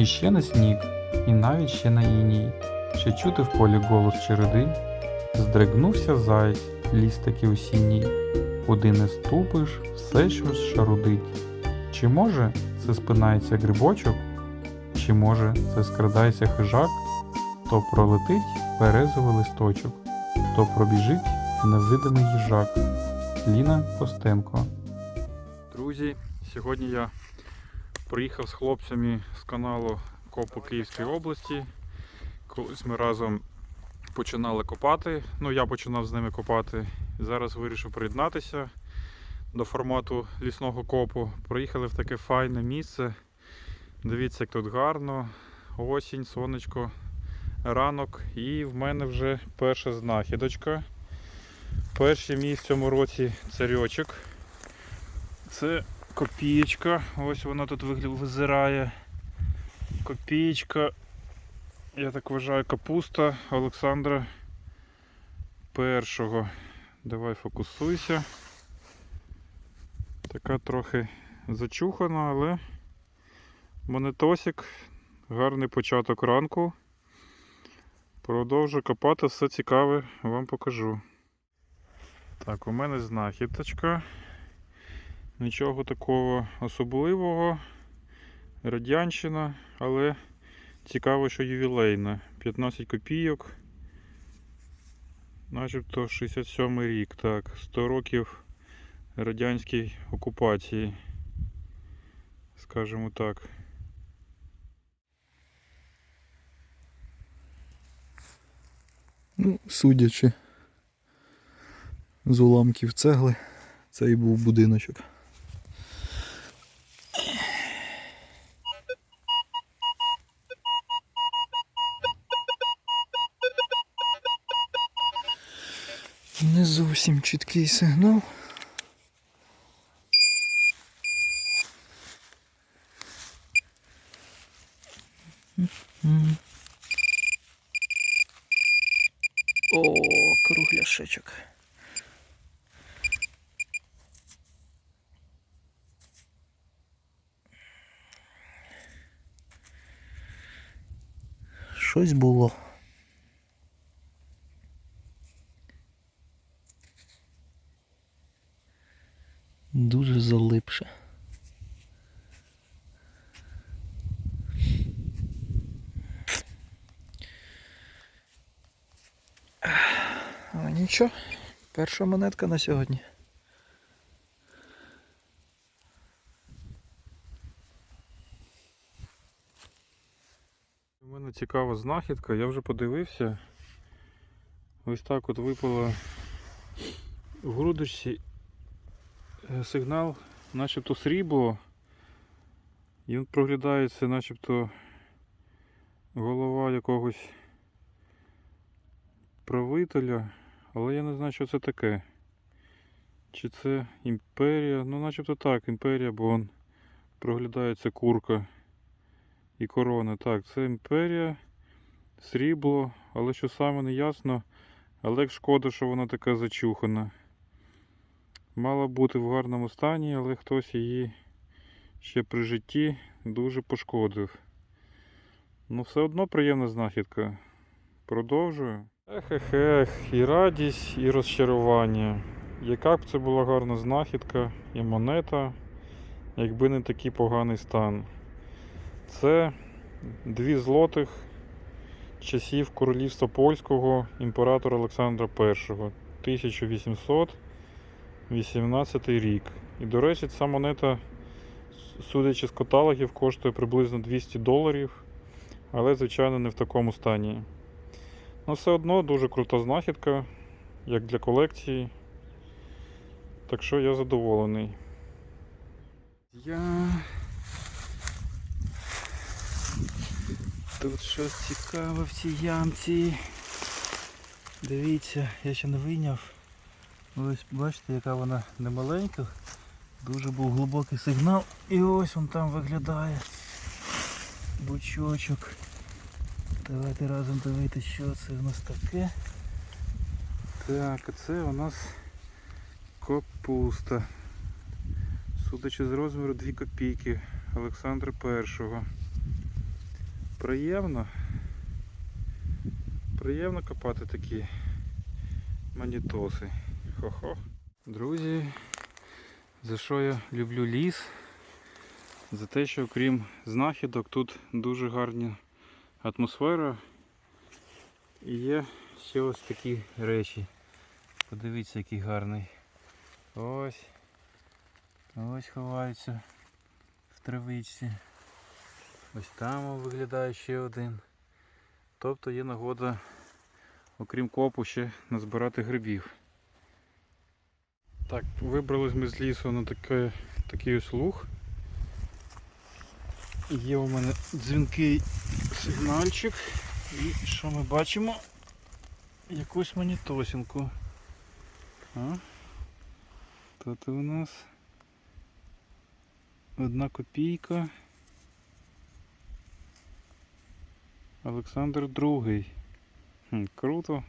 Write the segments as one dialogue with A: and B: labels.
A: І ще на сніг, і навіть ще на іній. Ще чути в полі голос череди. Здригнувся заєць, ліс таки осінній. Куди не ступиш, все щось шарудить. Чи може це спинається грибочок, чи може це скрадається хижак, то пролетить березовий листочок, то пробіжить невидимий їжак. Ліна Костенко. Друзі, сьогодні я приїхав з хлопцями з каналу Копу Київської області. Колись ми разом починали копати. Ну, я починав з ними копати. Зараз вирішив приєднатися до формату лісного копу. Приїхали в таке файне місце. Дивіться, як тут гарно. Осінь, сонечко, ранок. І в мене вже перша знахідочка. Перший мій в цьому році царьочок. Це копієчка. Ось вона тут визирає. Копієчка. Я так вважаю, капуста Олександра першого. Давай фокусуйся. Така трохи зачухана, але монетосик. Гарний початок ранку. Продовжу копати, все цікаве вам покажу. Так, у мене знахідочка. Нічого такого особливого. Радянщина, але цікаво, що ювілейна. 15 копійок. Начебто 67 рік, так, 100 років радянській окупації. Скажімо так.
B: Ну, судячи з уламків цегли, це і був будиночок. Не зовсім чіткий сигнал. О, кругляшечок. Щось було. Дуже залипше. А нічого, перша монетка на сьогодні.
A: У мене цікава знахідка, я вже подивився. Ось так от випало в грудочці е, сигнал, начебто срібло. І він проглядається, начебто голова якогось правителя, але я не знаю, що це таке. Чи це імперія? Ну, начебто так, імперія, бо он проглядається курка і корона. Так, це імперія, срібло, але що саме не ясно. Але шкода, що вона така зачухана. Мала бути в гарному стані, але хтось її ще при житті дуже пошкодив. Ну, все одно приємна знахідка. Продовжую. Ех-ех-ех, і радість, і розчарування. Яка б це була гарна знахідка і монета, якби не такий поганий стан. Це дві злотих часів королівства польського імператора Олександра І 1818 рік. І, до речі, ця монета, судячи з каталогів, коштує приблизно 200 доларів, але, звичайно, не в такому стані. Ну, все одно дуже крута знахідка, як для колекції. Так що я задоволений. Я Тут щось цікаве в цій ямці. Дивіться, я ще не вийняв. Ось бачите, яка вона немаленька. Дуже був глибокий сигнал. І ось він там виглядає. Бучочок. Давайте разом дивитися, що це у нас таке. Так, це у нас капуста. Судячи з розміру 2 копійки Олександра І. Приємно. Приємно копати такі манітоси. Хо-хо. Друзі, за що я люблю ліс? За те, що крім знахідок тут дуже гарна атмосфера і є ще ось такі речі. Подивіться, який гарний. Ось. Ось ховаються в травичці. Ось там виглядає ще один. Тобто є нагода, окрім копу, ще назбирати грибів. Так, вибрались ми з лісу на таке, такий ось луг. Є у мене дзвінкий сигнальчик. І що ми бачимо? Якусь монітосинку. А? Тут у нас одна копійка. Олександр II. Круто.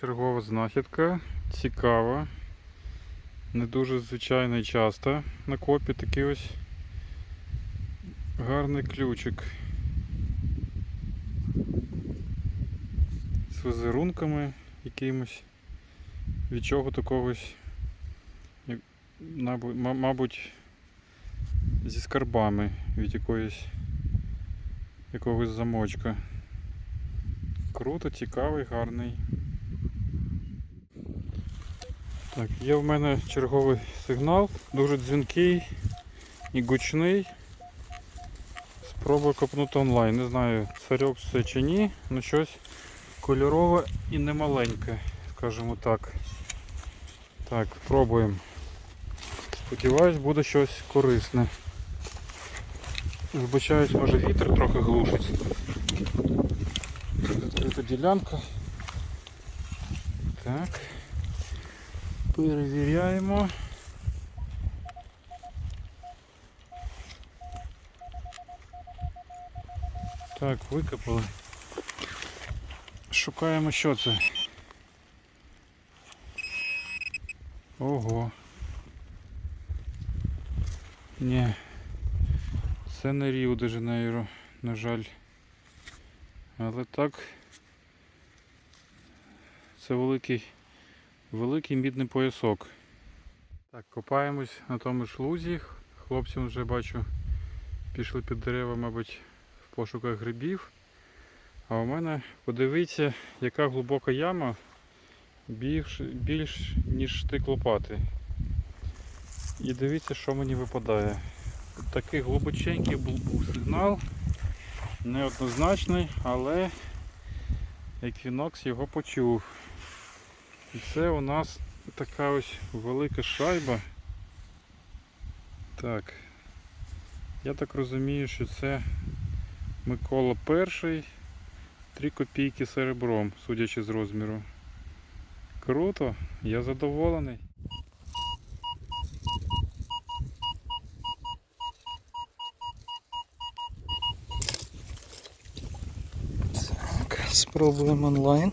A: Чергова знахідка. Цікава. Не дуже звичайна і часто на копі такий ось гарний ключик. З візерунками якимось. Від чого такогось, мабуть, зі скарбами від якоїсь якогось замочка. Круто, цікавий, гарний. Так, є в мене черговий сигнал, дуже дзвінкий і гучний. Спробую копнути онлайн. Не знаю, царьок це чи ні, але щось кольорове і немаленьке, скажімо так. Так, пробуємо. Сподіваюсь, буде щось корисне. Вибачаюсь, може вітер трохи глушить. Закрита ділянка. Так. Перевіряємо. Так, викопали. Шукаємо, що це. Ого. Ні. Це не Ріо де Жанейро, на жаль. Але так. Це великий, великий мідний поясок. Так, копаємось на тому ж лузі. Хлопці вже бачу пішли під дерева, мабуть, в пошуках грибів. А у мене, подивіться, яка глибока яма більш, більш ніж штик лопати. І дивіться, що мені випадає. Такий глибоченький був сигнал, неоднозначний, але Equinox його почув. І це у нас така ось велика шайба. Так. Я так розумію, що це Микола перший. 3 копійки серебром, судячи з розміру. Круто, я задоволений.
B: Так, спробуємо онлайн.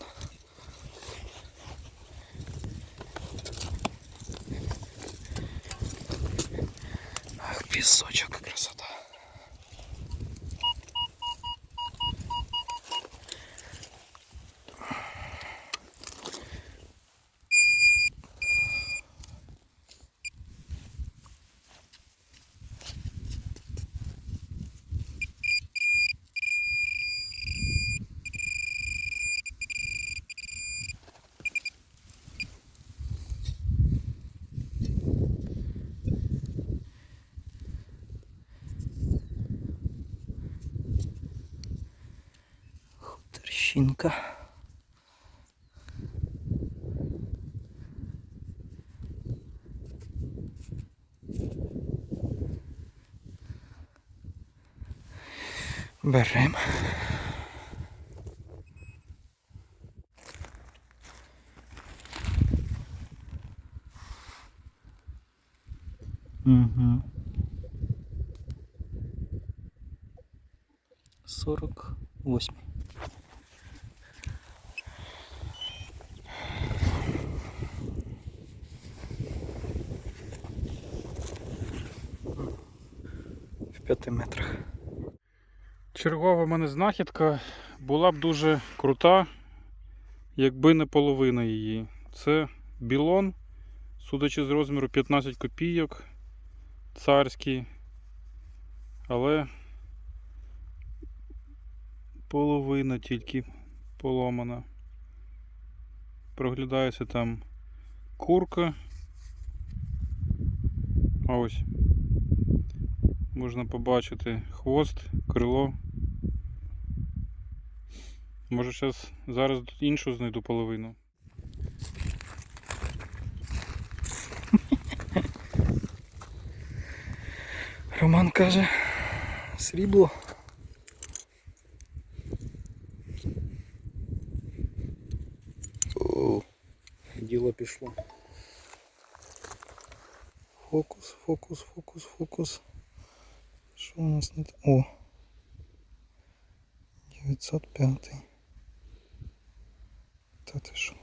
B: Піщинка. Берем. 5 метрах.
A: Чергова мене знахідка була б дуже крута, якби не половина її. Це білон, судячи з розміру 15 копійок, царський, але половина тільки поломана. Проглядається там курка. А Ось можна побачити хвост, крило. Може зараз, зараз іншу знайду половину.
B: Роман каже, срібло. О,
C: Діло пішло.
B: фокус, фокус, фокус, фокус. Що у нас не т- О. 905. Та ти що?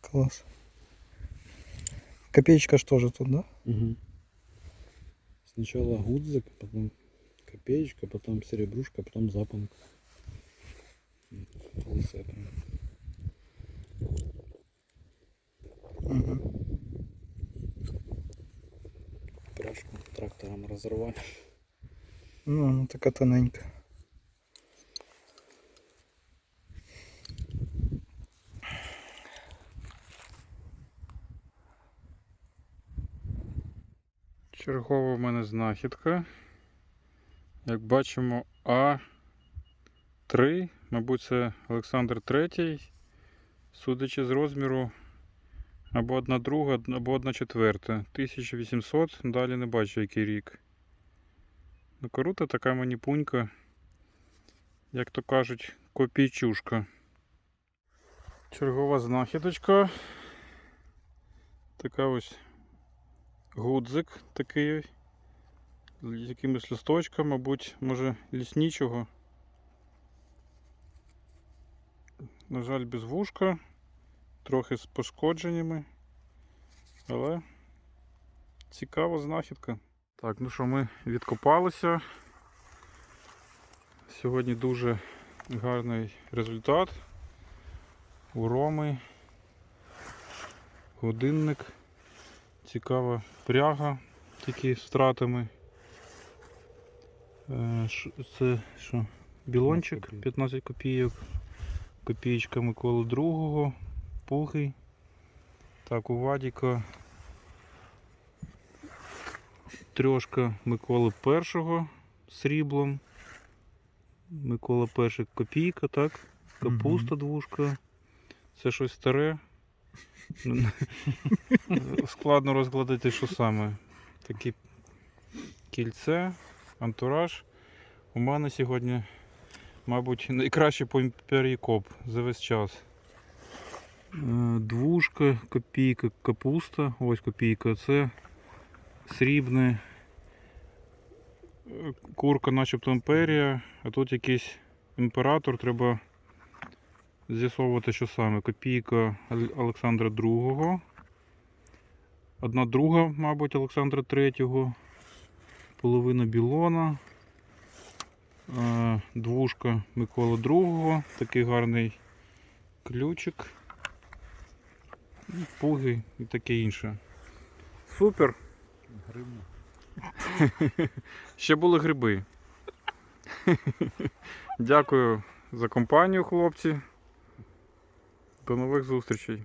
B: Клас. Копеечка ж тоже тут, да?
C: Угу. Сначала гудзик, потом копеечка, потом серебрушка, потом запонка. Лысая прям.
B: Угу.
C: Пряжку трактором разорвали.
B: Ну, вона така тоненька.
A: Чергова в мене знахідка. Як бачимо, А3, мабуть, це Олександр III. Судячи з розміру, або одна друга, або одна четверта. 1800, далі не бачу який рік. Ну, крута така мені пунька. Як то кажуть, копійчушка. Чергова знахідочка. Така ось гудзик такий. З якимось листочком, мабуть, може ліснічого. На жаль, без вушка, трохи з пошкодженнями, але цікава знахідка. Так, ну що, ми відкопалися. Сьогодні дуже гарний результат. У Роми. Годинник. Цікава пряга, тільки з втратами. Е, Це що? Білончик
C: 15
A: 15 копійок. Копієчка Миколи II, пугий. Так, у Вадіка трьошка Миколи І сріблом. Микола І копійка, так? Капуста двушка. Це щось старе. Складно розгладити, що саме. Такі кільце, антураж. У мене сьогодні, мабуть, найкращий перекоп за весь час. Двушка, копійка, капуста. Ось копійка. Це срібне. Курка начебто імперія, а тут якийсь імператор. Треба з'ясовувати, що саме. Копійка Олександра II. Одна друга, мабуть, Олександра III. Половина білона. Е, Двушка Микола II. Такий гарний ключик. Пуги і таке інше. Супер!
C: Гривна.
A: Ще були гриби. Дякую за компанію, хлопці. До нових зустрічей.